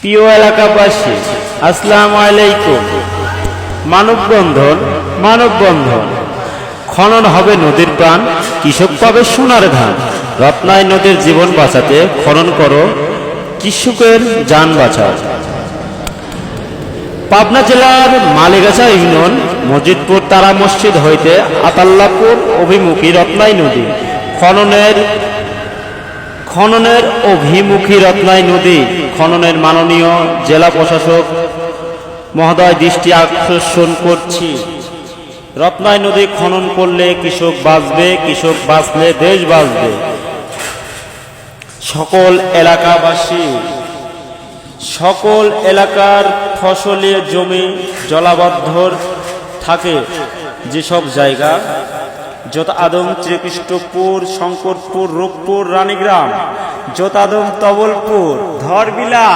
প্রিয় এলাকাবাসী, আসসালামু আলাইকুম। মানববন্ধন মানববন্ধন। খনন হবে নদীর প্রাণ, কৃষক পাবে সোনার ধান। রত্নায় নদীর জীবন বাঁচাতে খনন করো, কৃষকের যান বাঁচাও। পাবনা জেলার মালিগাছা ইউনিয়ন মসজিদপুর তারা মসজিদ হইতে আতাল্লাপুর অভিমুখী রত্নাই নদী। খননের খননের অভিমুখী রত্নাই নদী। খননের মাননীয় জেলা প্রশাসক মহোদয় দৃষ্টি আকর্ষণ করছি। রত্নাই নদী খনন করলে কৃষক বাঁচবে, কৃষক বাঁচলে দেশ বাঁচবে। সকল এলাকাবাসী, সকল এলাকার ফসলের জমি জলাবদ্ধ থাকে যেসব জায়গা, যত আদম, শ্রীকৃষ্ণপুর, শঙ্করপুর, রূপপুর, রানীগ্রাম যত আদম তবলপুর ধরবিলা।